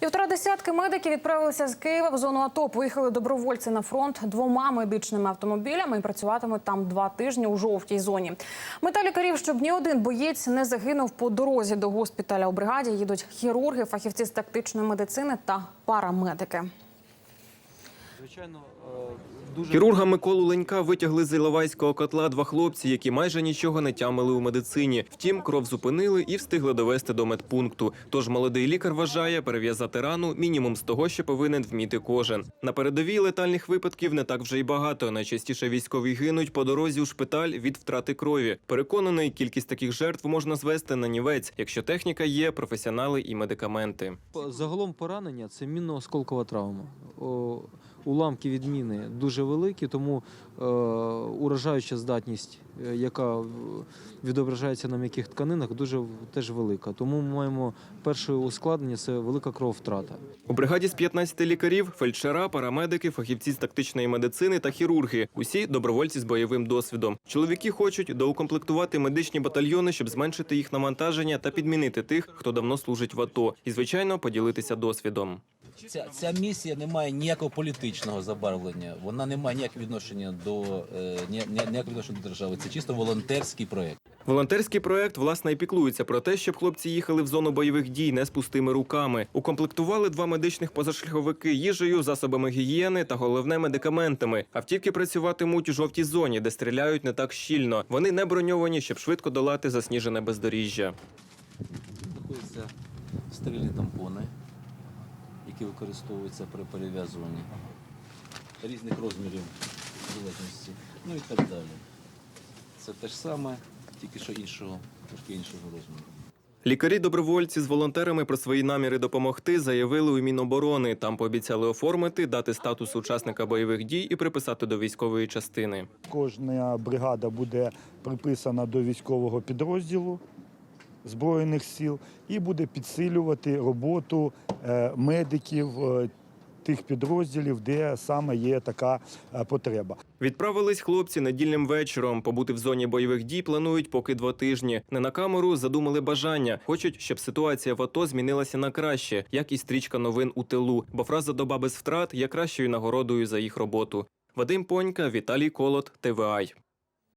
Півтора десятки медиків відправилися з Києва в зону АТО. Поїхали добровольці на фронт двома медичними автомобілями і працюватимуть там два тижні у жовтій зоні. Мета лікарів, щоб ні один боєць не загинув по дорозі до госпіталя. У бригаді їдуть хірурги, фахівці з тактичної медицини та парамедики. Звичайно, е, дуже Хірурга Миколу Ленька витягли з Іловайського котла два хлопці, які майже нічого не тямили у медицині. Втім, кров зупинили і встигли довести до медпункту. Тож молодий лікар вважає перев'язати рану мінімум з того, що повинен вміти кожен. На передовій летальних випадків не так вже й багато. Найчастіше військові гинуть по дорозі у шпиталь від втрати крові. Переконаний, кількість таких жертв можна звести на нівець, якщо техніка є, професіонали і медикаменти. Загалом поранення це мінно-осколкова травма. Уламки від міни дуже великі, тому е, уражаюча здатність, е, яка відображається на м'яких тканинах, дуже теж велика. Тому ми маємо перше ускладнення це велика крововтрата. У бригаді з 15 лікарів, фельдшера, парамедики, фахівці з тактичної медицини та хірурги. Усі добровольці з бойовим досвідом. Чоловіки хочуть доукомплектувати медичні батальйони, щоб зменшити їх навантаження та підмінити тих, хто давно служить в АТО, і звичайно поділитися досвідом. Ця, ця місія не має ніякого політичного забарвлення, вона не має ніякого відношення до е, ні- ні- ніякого відношення до держави. Це чисто волонтерський проєкт. Волонтерський проект власне і піклується про те, щоб хлопці їхали в зону бойових дій не з пустими руками. Укомплектували два медичних позашляховики їжею, засобами гігієни та головне медикаментами. Автівки працюватимуть у жовтій зоні, де стріляють не так щільно. Вони не броньовані, щоб швидко долати засніжене бездоріжжя. Знаходяться стерильні тампони, які використовуються при перев'язуванні різних розмірів залежності, ну і так далі. Це те ж саме, тільки що іншого, трошки іншого розміру. Лікарі-добровольці з волонтерами про свої наміри допомогти заявили у Міноборони. Там пообіцяли оформити, дати статус учасника бойових дій і приписати до військової частини. Кожна бригада буде приписана до військового підрозділу Збройних сил і буде підсилювати роботу е, медиків е, тих підрозділів, де саме є така е, потреба. Відправились хлопці недільним вечором. Побути в зоні бойових дій планують поки два тижні. Не на камеру задумали бажання. Хочуть, щоб ситуація в АТО змінилася на краще, як і стрічка новин у тилу. Бо фраза доба без втрат є кращою нагородою за їх роботу. Вадим Понька, Віталій Колот, ТВАЙ.